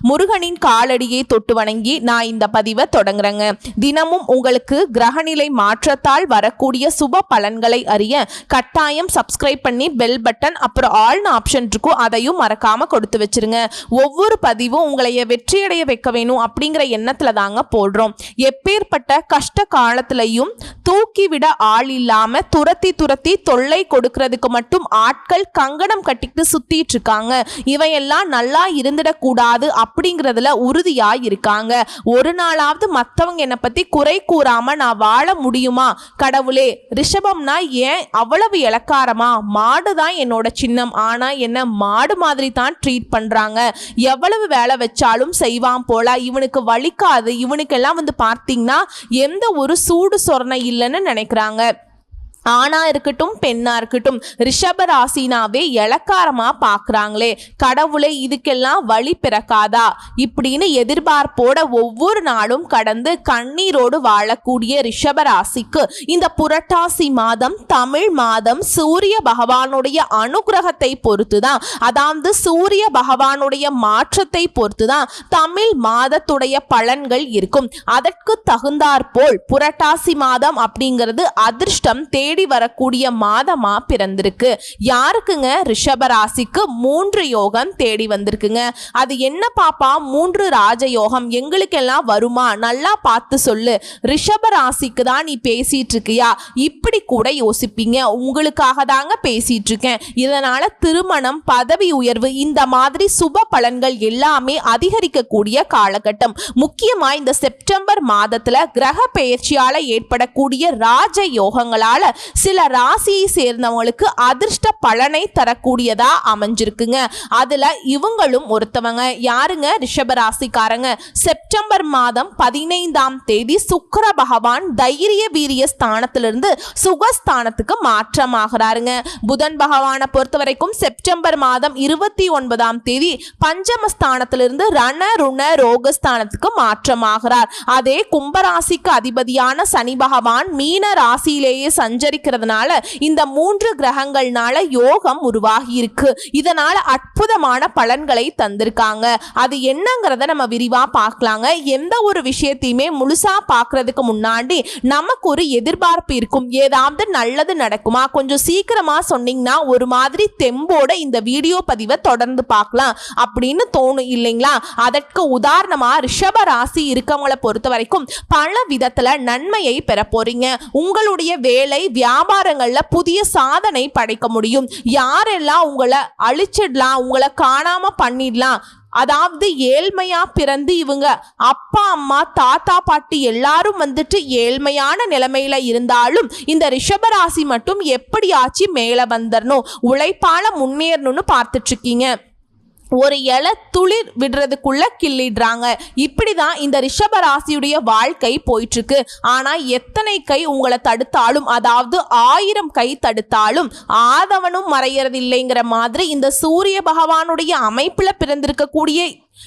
முருகனின் காலடியை தொட்டு வணங்கி நான் இந்த பதிவை தொடங்குறேங்க. தினமும் உங்களுக்கு கிரகநிலை மாற்றத்தால் வரக்கூடிய சுப பலன்களை அறிய கட்டாயம் சப்ஸ்கிரைப் பண்ணி பெல் பட்டன் அப்புறம் ஆல்னு ஆப்ஷன் இருக்கும் அதையும் மறக்காம கொடுத்து வச்சிருங்க. ஒவ்வொரு பதிவும் உங்களைய வெற்றியடைய வைக்க வேணும் அப்படிங்கிற எண்ணத்துல தாங்க போடுறோம். எப்பேற்பட்ட கஷ்ட காலத்திலையும் தூக்கிவிட ஆள் இல்லாம துரத்தி துரத்தி தொல்லை கொடுக்கறதுக்கு மட்டும் ஆட்கள் கங்கணம் கட்டிட்டு சுத்திட்டு இருக்காங்க. இவையெல்லாம் நல்லா இருந்துடக்கூடாது அப்படிங்கிறதுல உறுதியா இருக்காங்க ஒரு நாளாவது மற்றவங்க என்னை பத்தி குறை கூறாம நான் வாழ முடியுமா? கடவுளே ரிஷபம்னா ஏன் அவ்வளவு இலக்காரமா மாடு தான் என்னோட சின்னம். ஆனா என்ன மாடு மாதிரி தான் ட்ரீட் பண்றாங்க. எவ்வளவு வேலை வச்சாலும் செய்வான் போல. இவனுக்கு வலிக்காது. இவனுக்கெல்லாம் வந்து பார்த்தீங்கன்னா எந்த ஒரு சூடு சொரணை இல்லைன்னு நினைக்கிறாங்க. ஆணா இருக்கட்டும் பெண்ணா இருக்கட்டும் ரிஷப ராசினாவே இலக்காரமா பாக்குறாங்களே. கடவுளே இதுக்கெல்லாம் வழி பிறக்காதா? இப்படின்னு எதிர்பார்ப்போட ஒவ்வொரு நாளும் கடந்து கண்ணீரோடு வாழக்கூடிய ரிஷப ராசிக்கு இந்த புரட்டாசி மாதம் தமிழ் மாதம் சூரிய பகவானுடைய அனுகிரகத்தை பொறுத்துதான். அதாவது சூரிய பகவானுடைய மாற்றத்தை பொறுத்துதான் தமிழ் மாதத்துடைய பலன்கள் இருக்கும். அதற்கு தகுந்தாற்போல் புரட்டாசி மாதம் அப்படிங்கிறது அதிர்ஷ்டம் தேடி வரக்கூடிய மாதமா பிறந்திருக்கு. யாருக்குங்க? ரிஷபராசிக்கு மூன்று யோகம் தேடி வந்திருக்குங்க. அது என்ன பாப்பா? மூன்று ராஜ யோகம் எங்களுக்கெல்லாம் வருமா? நல்லா பார்த்து சொல்லு. ரிஷப ராசிக்கு தான் நீ பேசிட்டு இருக்கியா இப்படி கூட யோசிப்பீங்க. உங்களுக்காக தாங்க பேசிட்டு இருக்கேன் இதனால திருமணம் பதவி உயர்வு இந்த மாதிரி சுப பலன்கள் எல்லாமே அதிகரிக்கக்கூடிய காலகட்டம். முக்கியமா இந்த செப்டம்பர் மாதத்துல கிரக பெயர்ச்சியால ஏற்படக்கூடிய ராஜ யோகங்களால சில ராசியை சேர்ந்தவங்களுக்கு அதிர்ஷ்ட பலனை தரக்கூடியதா அமைஞ்சிருக்குங்க. அதுல இவங்களும் ஒருத்தவங்க. யாருங்க? ரிஷப ராசிக்காரங்க. செப்டம்பர் மாதம் பதினைந்தாம் தேதி சுக்கர பகவான் தைரிய வீரிய ஸ்தானத்திலிருந்து சுகஸ்தானத்துக்கு மாற்றமாகிறாருங்க. புதன் பகவானை பொறுத்த வரைக்கும் செப்டம்பர் மாதம் இருபத்தி ஒன்பதாம் தேதி பஞ்சமஸ்தானத்திலிருந்து ரண ருண ரோகஸ்தானத்துக்கு மாற்றமாகிறார். அதே கும்பராசிக்கு அதிபதியான சனி பகவான் மீன ராசியிலேயே சஞ்ச சஞ்சரிக்கிறதுனால இந்த மூன்று கிரகங்கள்னால யோகம் உருவாகி இருக்கு இதனால அற்புதமான பலன்களை தந்திருக்காங்க. அது என்னங்கிறத நம்ம விரிவா பார்க்கலாங்க. எந்த ஒரு விஷயத்தையுமே முழுசா பார்க்கறதுக்கு முன்னாடி நமக்கு ஒரு எதிர்பார்ப்பு இருக்கும். ஏதாவது நல்லது நடக்குமா? கொஞ்சம் சீக்கிரமா சொன்னீங்கன்னா ஒரு மாதிரி தெம்போட இந்த வீடியோ பதிவை தொடர்ந்து பார்க்கலாம் அப்படின்னு தோணும் இல்லைங்களா? அதற்கு உதாரணமா ரிஷப ராசி இருக்கவங்களை பொறுத்த வரைக்கும் பல விதத்துல நன்மையை பெற போறீங்க. உங்களுடைய வேலை வியாபாரங்களில் புதிய சாதனை படைக்க முடியும். யாரெல்லாம் உங்களை அழிச்சிடலாம் உங்களை காணாமல் பண்ணிடலாம் அதாவது ஏழ்மையா பிறந்து இவங்க அப்பா அம்மா தாத்தா பாட்டி எல்லாரும் வந்துட்டு ஏழ்மையான நிலைமையில இருந்தாலும் இந்த ரிஷபராசி மட்டும் எப்படியாச்சு மேலே வந்துடணும் உழைப்பால முன்னேறணும்னு பார்த்துட்டு இருக்கீங்க. ஒரு இலை துளிர் விடுறதுக்குள்ள கிள்ளிடுறாங்க. இப்படி தான் இந்த ரிஷப ராசியுடைய வாழ்க்கை போயிட்டுருக்கு. ஆனால் எத்தனை கை உங்களை தடுத்தாலும் அதாவது ஆயிரம் கை தடுத்தாலும் ஆதவனும் மறையறது இல்லைங்கிற மாதிரி இந்த சூரிய பகவானுடைய அமைப்பில் பிறந்திருக்கக்கூடிய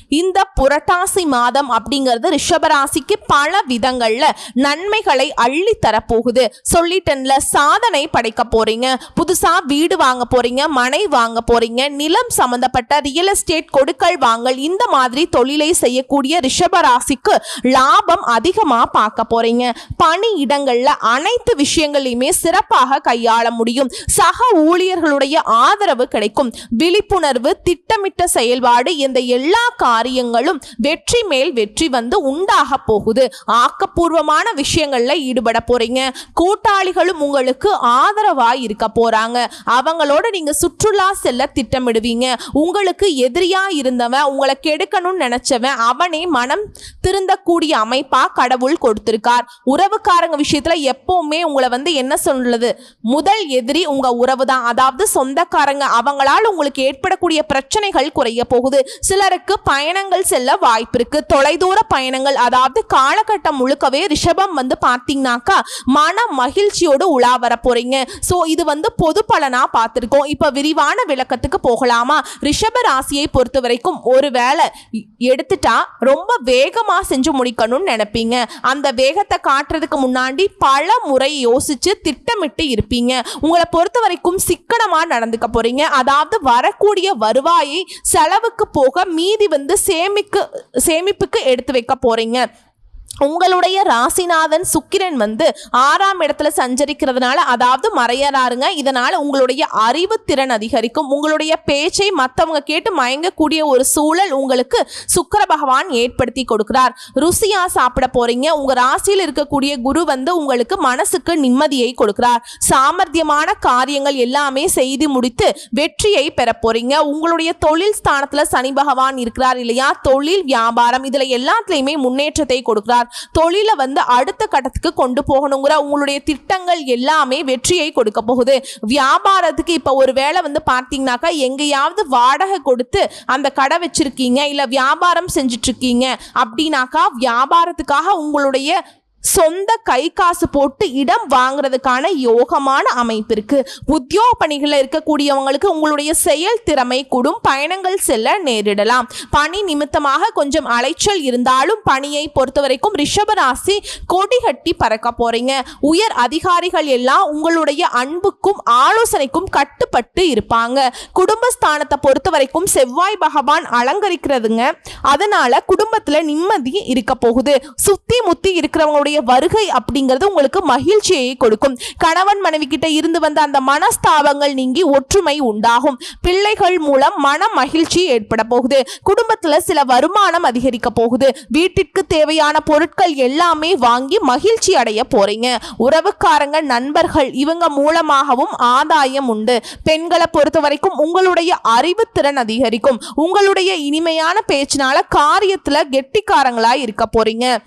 இந்த புரட்டாசி மாதம் அப்படிங்கிறது ரிஷபராசிக்கு பல விதங்கள்ல நன்மைகளை அள்ளி தரப்போகுது. சொல்லிட்டேன்ல சாதனை படைக்க போறீங்க. புதுசா வீடு வாங்க போறீங்க மனை வாங்க போறீங்க நிலம் சம்பந்தப்பட்ட ரியல் எஸ்டேட் கொடுக்கல் வாங்கல் இந்த மாதிரி தொழிலை செய்யக்கூடிய ரிஷபராசிக்கு லாபம் அதிகமா பார்க்க போறீங்க. பணி இடங்கள்ல அனைத்து விஷயங்களையுமே சிறப்பாக கையாள முடியும். சக ஊழியர்களுடைய ஆதரவு கிடைக்கும். விழிப்புணர்வு திட்டமிட்ட செயல்பாடு இந்த எல்லா காரியங்களும் வெற்றி மேல் வெற்றி வந்து உண்டாக போகுது. ஆக்கப்பூர்வமான விஷயங்கள்ல ஈடுபட போறீங்க. கூட்டாளிகளும் உங்களுக்கு ஆதரவா இருக்க போறாங்க. அவங்களோட நீங்க சுற்றுலா செல்ல திட்டமிடுவீங்க. உங்களுக்கு எதிரியா இருந்தவன் உங்களை கெடுக்கணும்னு நினைச்சவன் அவனே மனம் திருந்தக்கூடிய அமைப்பா கடவுள் கொடுத்திருக்கார். உறவுக்காரங்க விஷயத்துல எப்பவுமே உங்களை வந்து என்ன சொல்றது? முதல் எதிரி உங்க உறவு தான். அதாவது சொந்தக்காரங்க அவங்களால உங்களுக்கு ஏற்படக்கூடிய பிரச்சனைகள் குறைய போகுது. சிலருக்கு பயணங்கள் செல்ல வாய்ப்பு இருக்கு. தொலைதூர பயணங்கள் அதாவது காலகட்டம் முழுக்கவே ரிஷபம் வந்து பார்த்தீங்கன்னாக்கா மன மகிழ்ச்சியோடு உலா வர போறீங்க. ஸோ இது வந்து பொது பலனா பார்த்துருக்கோம். இப்போ விரிவான விளக்கத்துக்கு போகலாமா? ரிஷப ராசியை பொறுத்த வரைக்கும் ஒரு வேலை எடுத்துட்டா ரொம்ப வேகமாக செஞ்சு முடிக்கணும்னு நினைப்பீங்க. அந்த வேகத்தை காட்டுறதுக்கு முன்னாடி பல முறை யோசிச்சு திட்டமிட்டு இருப்பீங்க. உங்களை பொறுத்த வரைக்கும் சிக்கனமாக நடந்துக்க போறீங்க. அதாவது வரக்கூடிய வருவாயை செலவுக்கு போக மீதி வந்து சேமிக்கு சேமிப்புக்கு எடுத்து வைக்க போறீங்க. உங்களுடைய ராசிநாதன் சுக்கிரன் வந்து ஆறாம் இடத்துல சஞ்சரிக்கிறதுனால அதாவது மறையறாருங்க. இதனால உங்களுடைய அறிவுத்திறன் அதிகரிக்கும். உங்களுடைய பேச்சை மற்றவங்க கேட்டு மயங்கக்கூடிய ஒரு சூழல் உங்களுக்கு சுக்கர பகவான் ஏற்படுத்தி கொடுக்கிறார். ருசியா சாப்பிட போறீங்க. உங்க ராசியில் இருக்கக்கூடிய குரு வந்து உங்களுக்கு மனசுக்கு நிம்மதியை கொடுக்கிறார். சாமர்த்தியமான காரியங்கள் எல்லாமே செய்து முடித்து வெற்றியை பெற போறீங்க. உங்களுடைய தொழில் ஸ்தானத்துல சனி பகவான் இருக்கிறார் இல்லையா? தொழில் வியாபாரம் இதுல எல்லாத்துலயுமே முன்னேற்றத்தை கொடுக்கிறார். தொழிலை வந்து அடுத்த கட்டத்துக்கு கொண்டு போகணுங்கிற உங்களுடைய திட்டங்கள் எல்லாமே வெற்றியை கொடுக்க போகுது. வியாபாரத்துக்கு இப்போ ஒரு வேளை வந்து பார்த்தீங்கன்னாக்கா எங்கேயாவது வாடகை கொடுத்து அந்த கடை வச்சிருக்கீங்க இல்லை வியாபாரம் செஞ்சுட்டு இருக்கீங்க அப்படின்னாக்கா வியாபாரத்துக்காக உங்களுடைய சொந்த கை காசு போட்டு இடம் வாங்குறதுக்கான யோகமான அமைப்பு இருக்கு. உத்தியோக பணிகளில் இருக்கக்கூடியவங்களுக்கு உங்களுடைய செயல் திறமை கூடும் பயணங்கள் செல்ல நேரிடலாம். பணி நிமித்தமாக கொஞ்சம் அலைச்சல் இருந்தாலும் பணியை பொறுத்த வரைக்கும் ரிஷபராசி கொடி கட்டி பறக்க போறீங்க. உயர் அதிகாரிகள் எல்லாம் உங்களுடைய அன்புக்கும் ஆலோசனைக்கும் கட்டுப்பட்டு இருப்பாங்க. குடும்பஸ்தானத்தை பொறுத்த வரைக்கும் செவ்வாய் பகவான் அலங்கரிக்கிறதுங்க. அதனால குடும்பத்துல நிம்மதி இருக்க போகுது. சுத்தி முத்தி இருக்கிறவங்களுடைய வருகை அப்படிங்கிறது உங்களுக்கு மகிழ்ச்சியை கொடுக்கும். கணவன் மனைவி கிட்ட இருந்து வந்த அந்த மனஸ்தாபங்கள் நீங்கி ஒற்றுமை உண்டாகும். பிள்ளைகள் மூலம் மன மகிழ்ச்சி ஏற்பட போகுது. குடும்பத்துல சில வருமானம் அதிகரிக்க போகுது. வீட்டிற்கு தேவையான பொருட்கள் எல்லாமே வாங்கி மகிழ்ச்சி அடைய போறீங்க. உறவுக்காரங்க நண்பர்கள் இவங்க மூலமாகவும் ஆதாயம் உண்டு. பெண்களை பொறுத்த வரைக்கும் உங்களுடைய அறிவுத்திறன் அதிகரிக்கும். உங்களுடைய இனிமையான பேச்சினால காரியத்துல கெட்டிக்காரங்களா இருக்க போறீங்க.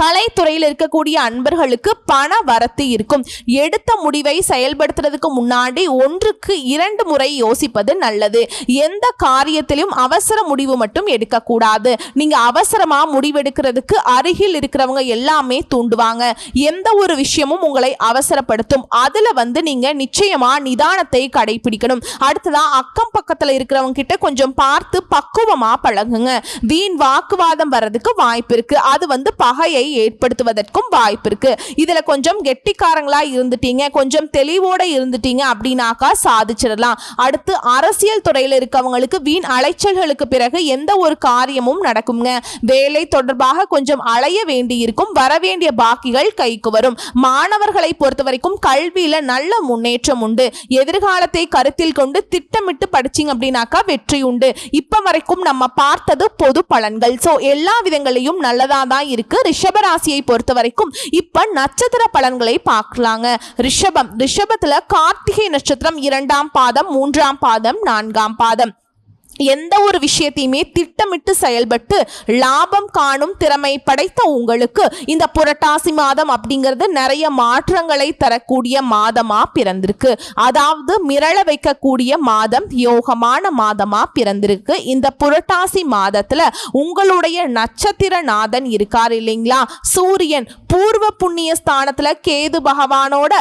கலைத்துறையில் இருக்கக்கூடிய அன்பர்களுக்கு பண வரத்து இருக்கும். எடுத்த முடிவை செயல்படுத்துறதுக்கு முன்னாடி ஒன்றுக்கு இரண்டு முறை யோசிப்பது நல்லது. எந்த காரியத்திலும் அவசர முடிவு மட்டும் எடுக்கக்கூடாது. நீங்க அவசரமா முடிவெடுக்கிறதுக்கு அருகில் இருக்கிறவங்க எல்லாமே தூண்டுவாங்க. எந்த ஒரு விஷயமும் உங்களை அவசரப்படுத்தும். அதுல வந்து நீங்க நிச்சயமா நிதானத்தை கடைபிடிக்கணும். அடுத்ததா அக்கம் பக்கத்துல இருக்கிறவங்க கிட்ட கொஞ்சம் பார்த்து பக்குவமா பழகுங்க. வீண் வாக்குவாதம் வர்றதுக்கு வாய்ப்பு இருக்கு. அது வந்து பகையை ஏற்படுத்துவதற்கும் வாய்ப்பு இருக்கு. இதுல கொஞ்சம் கெட்டிக்காரங்களா இருந்துட்டீங்க. கொஞ்சம் தெளிவோட இருந்துட்டீங்க அப்படின்னாக்கா சாதிச்சிடலாம். அடுத்து அரசியல் துறையில இருக்கவங்களுக்கு வீண் அலைச்சல்களுக்கு பிறகு எந்த ஒரு காரியமும் நடக்குங்க வேலை தொடர்பாக கொஞ்சம் அலைய வேண்டியிருக்கும். வர வேண்டிய பாக்கிகள் கைக்கு வரும். மாணவர்களை பொறுத்த வரைக்கும் கல்வியில நல்ல முன்னேற்றம் உண்டு. எதிர்காலத்தை கருத்தில் கொண்டு திட்டமிட்டு படிச்சீங்க அப்படின்னாக்கா வெற்றி உண்டு. இப்ப வரைக்கும் நம்ம பார்த்தது பொது பலன்கள். சோ எல்லா விதங்களையும் நல்லதா தான் இருக்கு ரிஷபராசியை பொறுத்த வரைக்கும் இப்ப நட்சத்திர பலன்களை பார்க்கலாங்க. ரிஷபம். ரிஷபத்துல கார்த்திகை நட்சத்திரம் இரண்டாம் பாதம் மூன்றாம் பாதம் நான்காம் பாதம். எந்த ஒரு விஷயத்தையுமே திட்டமிட்டு செயல்பட்டு லாபம் காணும் திறமை படைத்த உங்களுக்கு இந்த புரட்டாசி மாதம் அப்படிங்கிறது நிறைய மாற்றங்களை தரக்கூடிய மாதமா பிறந்திருக்கு. அதாவது மிரள வைக்கக்கூடிய மாதம் யோகமான மாதமா பிறந்திருக்கு. இந்த புரட்டாசி மாதத்துல உங்களுடைய நட்சத்திர நாதன் இருக்கார் இல்லைங்களா? சூரியன் பூர்வ புண்ணிய ஸ்தானத்துல கேது பகவானோட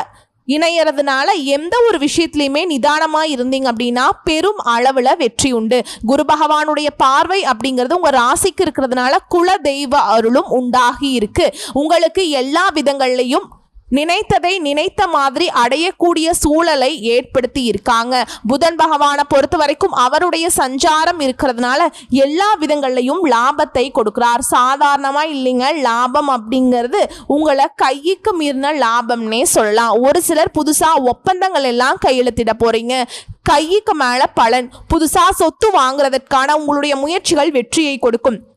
இணையறதுனால எந்த ஒரு விஷயத்துலையுமே நிதானமாக இருந்தீங்க அப்படின்னா பெரும் அளவில் வெற்றி உண்டு. குரு பகவானுடைய பார்வை அப்படிங்கிறது உங்கள் ராசிக்கு இருக்கிறதுனால குல தெய்வ அருளும் உண்டாகி இருக்கு. உங்களுக்கு எல்லா விதங்கள்லையும் நினைத்ததை நினைத்த மாதிரி அடையக்கூடிய சூழலை ஏற்படுத்தி இருக்காங்க. புதன் பகவானை பொறுத்த வரைக்கும் அவருடைய சஞ்சாரம் இருக்கிறதுனால எல்லா விதங்கள்லையும் லாபத்தை கொடுக்கிறார். சாதாரணமா இல்லைங்க லாபம் அப்படிங்கிறது உங்களை கைக்கு மீறின லாபம்னே சொல்லலாம். ஒரு சிலர் புதுசா ஒப்பந்தங்கள் எல்லாம் கையெழுத்திட போறீங்க. கைக்கு மேல பலன் புதுசா சொத்து வாங்குறதற்கான உங்களுடைய முயற்சிகள் வெற்றியை கொடுக்கும்.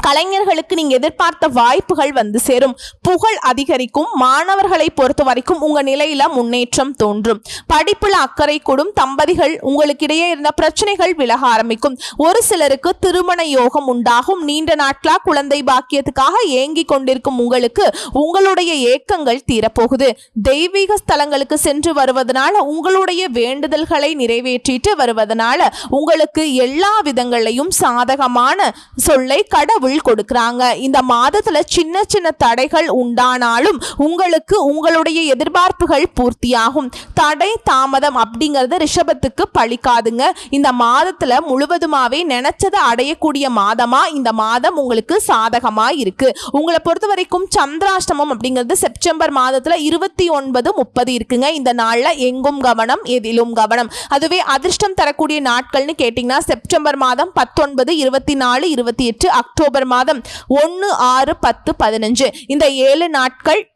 கலைஞர்களுக்கு நீங்க எதிர்பார்த்த வாய்ப்புகள் வந்து சேரும். புகழ் அதிகரிக்கும். மாணவர்களை பொறுத்த வரைக்கும் உங்க நிலையில முன்னேற்றம் தோன்றும். படிப்புல அக்கறை கூடும் தம்பதிகள் உங்களுக்கிடையே இருந்த பிரச்சனைகள் விலக ஆரம்பிக்கும். ஒரு சிலருக்கு திருமண யோகம் உண்டாகும். நீண்ட நாட்களா குழந்தை பாக்கியத்துக்காக ஏங்கி கொண்டிருக்கும் உங்களுக்கு உங்களுடைய ஏக்கங்கள் தீரப்போகுது. தெய்வீக ஸ்தலங்களுக்கு சென்று வருவதனால உங்களுடைய வேண்டுதல்களை நிறைவேற்றிட்டு வருவதனால உங்களுக்கு எல்லா விதங்களையும் சாதகமான சொல்லை கடவுள் கொடுக்கறாங்க. இந்த மாதத்துல சின்ன சின்ன தடைகள் உண்டானாலும் உங்களுக்கு உங்களுடைய எதிர்பார்ப்புகள் பூர்த்தியாகும். தடை தாமதம் அப்படிங்கறது ரிஷபத்துக்கு பழிக்காதுங்க. இந்த மாதத்துல முழுவதுமாவே நினைச்சதை அடையக்கூடிய மாதமா இந்த மாதம் உங்களுக்கு சாதகமா இருக்கு. உங்களை பொறுத்த வரைக்கும் சந்திராஷ்டமம் அப்படிங்கிறது செப்டம்பர் மாதத்துல இருபத்தி ஒன்பது முப்பது இருக்குங்க. இந்த நாள்ல எங்கும் கவனம் எதிலும் கவனம். அதுவே அதிர்ஷ்டம் தரக்கூடிய நாட்கள்னு கேட்டீங்கன்னா செப்டம்பர் மாதம் பத்தொன்பது இருபத்தி நாலு இருபத்தி எட்டு அக்டோபர் மாதம் ஒன்று ஆறு பத்து பதினஞ்சு. இந்த ஏழு நாட்கள்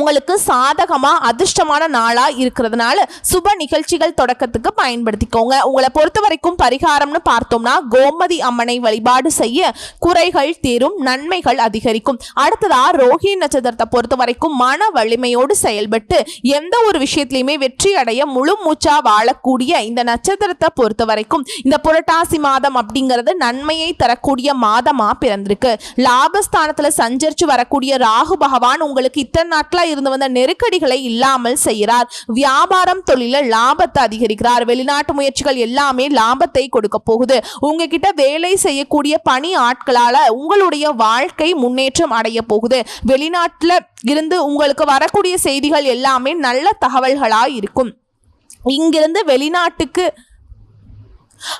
உங்களுக்கு சாதகமாக அதிர்ஷ்டமான நாளாக இருக்கிறதுனால சுப நிகழ்ச்சிகள் தொடக்கத்துக்கு பயன்படுத்திக்கோங்க. உங்களை பொறுத்த வரைக்கும் பரிகாரம்னு பார்த்தோம்னா கோமதி அம்மனை வழிபாடு செய்ய குறைகள் தீரும் நன்மைகள் அதிகரிக்கும். அடுத்ததா ரோஹி நட்சத்திரத்தை பொறுத்த வரைக்கும் மன வலிமையோடு செயல்பட்டு எந்த ஒரு விஷயத்திலையுமே வெற்றி அடைய முழு மூச்சா வாழக்கூடிய இந்த நட்சத்திரத்தை பொறுத்த வரைக்கும் இந்த புரட்டாசி மாதம் அப்படிங்கிறது நன்மையை தரக்கூடிய மாதமாக பிறந்திருக்கு. லாபஸ்தானத்தில் சஞ்சரித்து வரக்கூடிய ராகு பகவான் உங்களுக்கு இத்தனை இருந்து வந்த நெருக்கடிகளை இல்லாமல் செய்கிறார். வியாபாரம் தொழில லாபத்தை அதிகரிக்கிறார். வெளிநாட்டு முயற்சிகள் எல்லாமே லாபத்தை கொடுக்க போகுது. உங்ககிட்ட வேலை செய்யக்கூடிய பணி ஆட்களால உங்களுடைய வாழ்க்கை முன்னேற்றம் அடைய போகுது. வெளிநாட்டில் இருந்து உங்களுக்கு வரக்கூடிய செய்திகள் எல்லாமே நல்ல தகவல்களாக இருக்கும். இங்கிருந்து வெளிநாட்டுக்கு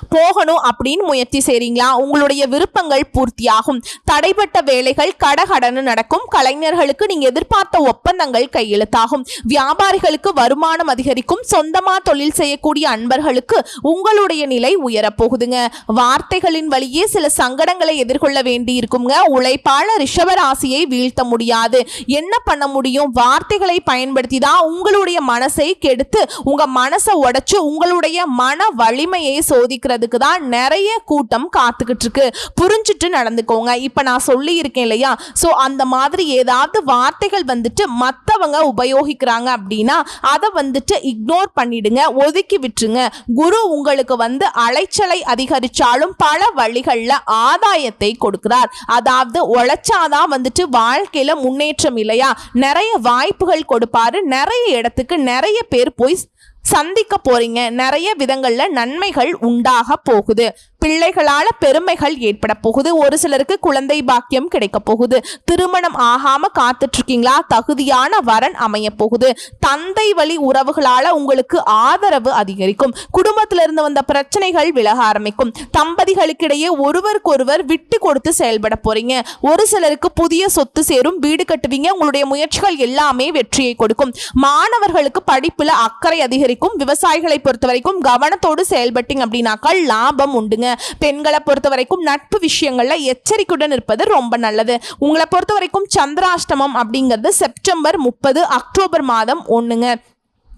போகணும் அப்படின்னு முயற்சி செய்றீங்களா? உங்களுடைய விருப்பங்கள் பூர்த்தியாகும். தடைப்பட்ட வேலைகள் கடகடன்னு நடக்கும். கலைஞர்களுக்கு நீங்க எதிர்பார்த்த ஒப்பந்தங்கள் கையெழுத்தாகும். வியாபாரிகளுக்கு வருமானம் அதிகரிக்கும். சொந்தமா தொழில் செய்யக்கூடிய அன்பர்களுக்கு உங்களுடைய நிலை உயரப்போகுதுங்க. வார்த்தைகளின் வழியே சில சங்கடங்களை எதிர்கொள்ள வேண்டி இருக்குங்க உழைப்பாள ரிஷபராசியை வீழ்த்த முடியாது. என்ன பண்ண முடியும்? வார்த்தைகளை பயன்படுத்தி தான் உங்களுடைய மனசை கெடுத்து உங்க மனசை உடைச்சு உங்களுடைய மன வலிமையை சோதி சோதிக்கிறதுக்கு தான் நிறைய கூட்டம் காத்துக்கிட்டு இருக்கு புரிஞ்சுட்டு நடந்துக்கோங்க. இப்ப நான் சொல்லி இருக்கேன் இல்லையா? ஸோ அந்த மாதிரி ஏதாவது வார்த்தைகள் வந்துட்டு மற்றவங்க உபயோகிக்கிறாங்க அப்படின்னா அதை வந்துட்டு இக்னோர் பண்ணிடுங்க. ஒதுக்கி விட்டுருங்க. குரு உங்களுக்கு வந்து அலைச்சலை அதிகரிச்சாலும் பல வழிகளில் ஆதாயத்தை கொடுக்கிறார். அதாவது உழைச்சாதான் வந்துட்டு வாழ்க்கையில முன்னேற்றம் இல்லையா? நிறைய வாய்ப்புகள் கொடுப்பாரு. நிறைய இடத்துக்கு நிறைய பேர் போய் சந்திக்க போறீங்க. நிறைய விதங்கள்ல நன்மைகள் உண்டாக போகுது. பிள்ளைகளால பெருமைகள் ஏற்பட போகுது. ஒரு சிலருக்கு குழந்தை பாக்கியம் கிடைக்க போகுது. திருமணம் ஆகாம காத்துட்டு இருக்கீங்களா தகுதியான வரன் அமைய போகுது. தந்தை வழி உறவுகளால உங்களுக்கு ஆதரவு அதிகரிக்கும். குடும்பத்திலிருந்து வந்த பிரச்சனைகள் விலக ஆரம்பிக்கும். தம்பதிகளுக்கிடையே ஒருவருக்கொருவர் விட்டு கொடுத்து செயல்பட போறீங்க. ஒரு சிலருக்கு புதிய சொத்து சேரும் வீடு கட்டுவீங்க. உங்களுடைய முயற்சிகள் எல்லாமே வெற்றியை கொடுக்கும். மாணவர்களுக்கு படிப்புல அக்கறை அதிகரிக்கும். விவசாயிகளை பொறுத்த வரைக்கும் கவனத்தோடு செயல்பட்டீங்க அப்படின்னாக்கா லாபம் உண்டுங்க. பெண்களை பொறுத்த வரைக்கும் நட்பு விஷயங்கள்ல எச்சரிக்கையுடன் இருப்பது ரொம்ப நல்லது. உங்களை பொறுத்த வரைக்கும் சந்திராஷ்டமம் அப்படிங்கிறது செப்டம்பர் முப்பது அக்டோபர் மாதம் ஒன்றுங்க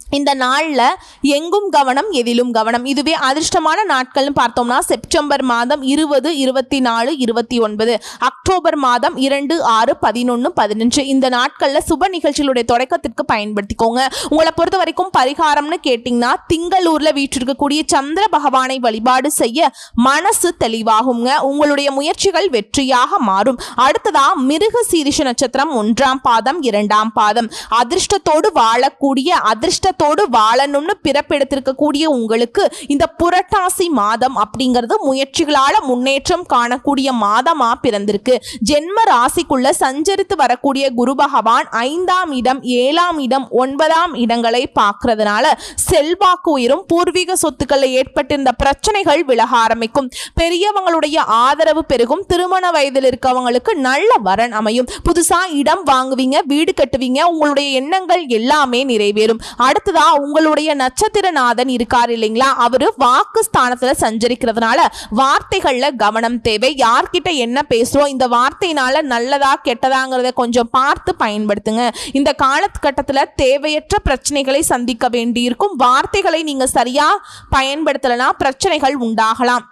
இந்த நாளில் எங்கும் கவனம் எதிலும் கவனம். இதுவே அதிர்ஷ்டமான நாட்கள்னு பார்த்தோம்னா செப்டம்பர் மாதம் இருபது இருபத்தி நாலு இருபத்தி ஒன்பது. அக்டோபர் மாதம் இரண்டு ஆறு பதினொன்று பதினஞ்சு. இந்த நாட்களில் சுப நிகழ்ச்சிகளுடைய தொடக்கத்திற்கு பயன்படுத்திக்கோங்க. உங்களை பொறுத்த வரைக்கும் பரிகாரம்னு கேட்டிங்கன்னா திங்களூரில் வீற்றிருக்கக்கூடிய சந்திர பகவானை வழிபாடு செய்ய மனசு தெளிவாகுங்க. உங்களுடைய முயற்சிகள் வெற்றியாக மாறும். அடுத்ததா மிருக சீரிஷ நட்சத்திரம் ஒன்றாம் பாதம் இரண்டாம் பாதம். அதிர்ஷ்டத்தோடு வாழக்கூடிய அதிர்ஷ்டத்தோடு வாழணும்னு பிறப்பெடுத்திருக்கக்கூடிய உங்களுக்கு இந்த புரட்டாசி மாதம் அப்படிங்கிறது முயற்சிகளால முன்னேற்றம் காணக்கூடிய மாதமா பிறந்திருக்கு. ஜென்ம ராசிக்குள்ள சஞ்சரித்து வரக்கூடிய குரு பகவான் ஐந்தாம் இடம் ஏழாம் இடம் ஒன்பதாம் இடங்களை பார்க்கறதுனால செல்வாக்கு உயரும் பூர்வீக சொத்துக்களில் ஏற்பட்டிருந்த பிரச்சனைகள் விலக ஆரம்பிக்கும். பெரியவங்களுடைய ஆதரவு பெருகும் திருமண வயதில் இருக்கவங்களுக்கு நல்ல வரன் அமையும். புதுசா இடம் வாங்குவீங்க வீடு கட்டுவீங்க உங்களுடைய எண்ணங்கள் எல்லாமே நிறைவேறும். அடுத்ததா உங்களுடைய நட்சத்திரநாதன் இருக்கார் இல்லைங்களா? அவரு வாக்கு ஸ்தானத்துல சஞ்சரிக்கிறதுனால வார்த்தைகள்ல கவனம் தேவை. யார்கிட்ட என்ன பேசுறோம்? இந்த வார்த்தையினால நல்லதா கெட்டதாங்கிறத கொஞ்சம் பார்த்து பயன்படுத்துங்க. இந்த காலகட்டத்தில் தேவையற்ற பிரச்சனைகளை சந்திக்க வேண்டியிருக்கும். வார்த்தைகளை நீங்க சரியா பயன்படுத்தலைன்னா பிரச்சனைகள் உண்டாகலாம்.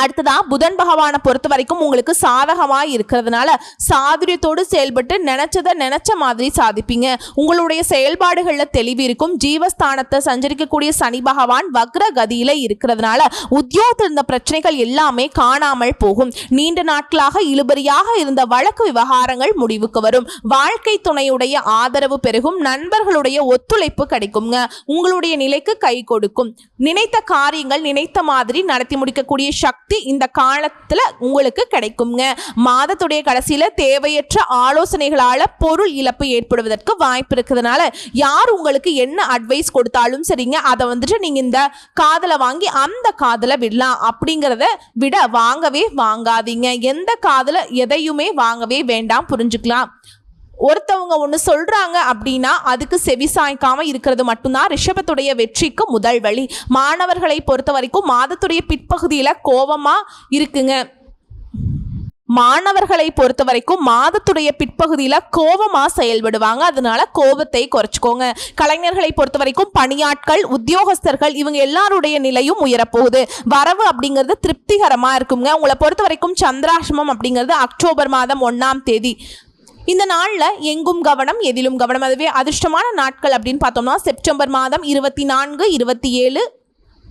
அடுத்ததா புதன் பகவானை பொறுத்த வரைக்கும் உங்களுக்கு சாதகமாக இருக்கிறதுனால சாதுரியத்தோடு செயல்பட்டு நினைச்சதை நினைச்ச மாதிரி சாதிப்பீங்க. உங்களுடைய செயல்பாடுகளில் தெளிவு இருக்கும். ஜீவஸ்தானத்தை சஞ்சரிக்கக்கூடிய சனி பகவான் வக்ர கதியில இருக்கிறதுனால உத்தியோகத்தில் இருந்த பிரச்சனைகள் எல்லாமே காணாமல் போகும். நீண்ட நாட்களாக இழுபறியாக இருந்த வழக்கு விவகாரங்கள் முடிவுக்கு வரும். வாழ்க்கை துணையுடைய ஆதரவு பெருகும். நண்பர்களுடைய ஒத்துழைப்பு கிடைக்குங்க. உங்களுடைய நிலைக்கு கை கொடுக்கும். நினைத்த காரியங்கள் நினைத்த மாதிரி நடத்தி முடிக்கக்கூடிய சக்தி இந்த காலத்துல உங்களுக்கு கிடைக்குங்க. மாதத்துடைய கடைசியில தேவையற்ற ஆலோசனைகளால பொருள் இழப்பு ஏற்படுவதற்கு வாய்ப்பு இருக்கிறதுனால யார் உங்களுக்கு என்ன அட்வைஸ் கொடுத்தாலும் சரிங்க அதை வந்துட்டு நீங்க இந்த காதலை வாங்கி அந்த காதலை விடலாம். அப்படிங்கிறத விட வாங்கவே வாங்காதீங்க. எந்த காதல எதையுமே வாங்கவே வேண்டாம். புரிஞ்சுக்கலாம். ஒருத்தவங்க ஒன்று சொல்கிறாங்க அப்படின்னா அதுக்கு செவி சாய்க்காமல் இருக்கிறது மட்டும்தான் ரிஷபத்துடைய வெற்றிக்கு முதல் வழி. மாணவர்களை பொறுத்த வரைக்கும் மாதத்துடைய பிற்பகுதியில் கோபமாக இருக்குங்க. மாணவர்களை பொறுத்த வரைக்கும் மாதத்துடைய பிற்பகுதியில் கோபமாக செயல்படுவாங்க. அதனால கோபத்தை குறைச்சிக்கோங்க. கலைஞர்களை பொறுத்த வரைக்கும் பணியாட்கள் உத்தியோகஸ்தர்கள் இவங்க எல்லாருடைய நிலையும் உயரப்போகுது. வரவு அப்படிங்கிறது திருப்திகரமாக இருக்குங்க. உங்களை பொறுத்த வரைக்கும் சந்திராசிரமம் அப்படிங்கிறது அக்டோபர் மாதம் ஒன்றாம் தேதி. இந்த நாளில் எங்கும் கவனம் எதிலும் கவனம். அதுவே அதிர்ஷ்டமான நாட்கள் அப்படின்னு பார்த்தோம்னா செப்டம்பர் மாதம் இருபத்தி நான்கு இருபத்தி ஏழு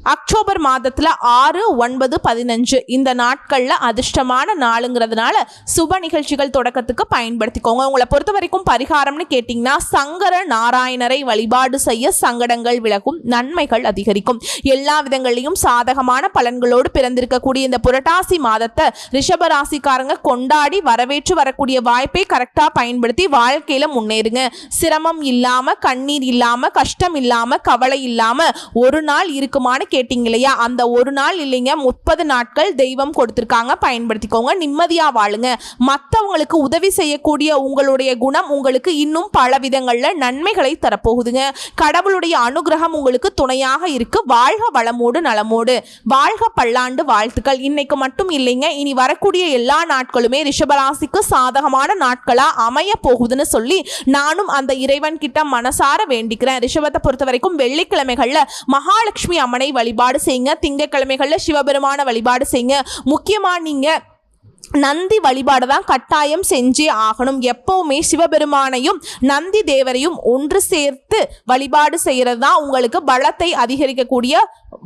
அக்டோபர் மாதத்தில் ஆறு ஒன்பது பதினஞ்சு இந்த நாட்களில் அதிர்ஷ்டமான நாளுங்கிறதுனால சுப நிகழ்ச்சிகள் தொடக்கத்துக்கு பயன்படுத்திக்கோங்க. உங்களை பொறுத்த வரைக்கும் பரிகாரம்னு கேட்டிங்கன்னா சங்கர நாராயணரை வழிபாடு செய்ய சங்கடங்கள் விலகும் நன்மைகள் அதிகரிக்கும். எல்லா விதங்களிலும் சாதகமான பலன்களோடு பிறந்திருக்கக்கூடிய இந்த புரட்டாசி மாதத்தை ரிஷப ராசிக்காரங்க கொண்டாடி வரவேற்று வரக்கூடிய வாய்ப்பை கரெக்டாக பயன்படுத்தி வாழ்க்கையில் முன்னேறுங்க. சிரமம் இல்லாமல் கண்ணீர் இல்லாமல் கஷ்டம் இல்லாமல் கவலை இல்லாமல் ஒரு நாள் இருக்குமான கேட்டிங்க இல்லையா? அந்த ஒரு நாள் இல்லைங்க முப்பது நாட்கள் தெய்வம் கொடுத்துருக்காங்க. பயன்படுத்திக்கோங்க நிம்மதியாக வாழுங்க. மற்றவங்களுக்கு உதவி செய்யக்கூடிய உங்களுடைய குணம் உங்களுக்கு இன்னும் பல விதங்களில் நன்மைகளை தரப்போகுதுங்க. கடவுளுடைய அனுகிரகம் உங்களுக்கு துணையாக இருக்கு. வாழ்க வளமோடு நலமோடு. வாழ்க பல்லாண்டு வாழ்த்துக்கள். இன்னைக்கு மட்டும் இல்லைங்க இனி வரக்கூடிய எல்லா நாட்களுமே ரிஷபராசிக்கு சாதகமான நாட்களாக அமைய போகுதுன்னு சொல்லி நானும் அந்த இறைவன் கிட்ட மனசார வேண்டிக்கிறேன். ரிஷபத்தை பொறுத்த வரைக்கும் வெள்ளிக்கிழமைகளில் மகாலட்சுமி அம்மனை வழிபாடு செய்யுங்க திங்கட்கிழமைகள்ல சிவபெருமான வழிபாடு செய்யுங்க முக்கியமா நீங்க நந்தி வழிபாடு தான் கட்டாயம் செஞ்சே ஆகணும். எப்பவுமே சிவபெருமானையும் நந்தி தேவரையும் ஒன்று சேர்த்து வழிபாடு செய்கிறது தான் உங்களுக்கு பலத்தை அதிகரிக்கக்கூடிய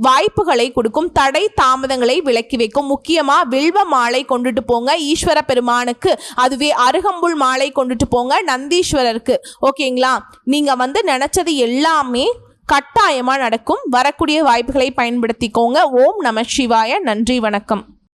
வாய்ப்புகளை கொடுக்கும். தடை தாமதங்களை விலக்கி வைக்கும். முக்கியமா வில்வ மாலை கொண்டுட்டு போங்க. ஈஸ்வர பெருமானுக்கு அதுவே அருகம்புல் மாலை கொண்டுட்டு போங்க நந்தீஸ்வரருக்கு. ஓகேங்களா? நீங்க வந்து நினைச்சது எல்லாமே கட்டாயமாக நடக்கும். வரக்கூடிய வாய்ப்புகளை பயன்படுத்திக்கோங்க. ஓம் நம சிவாய. நன்றி வணக்கம்.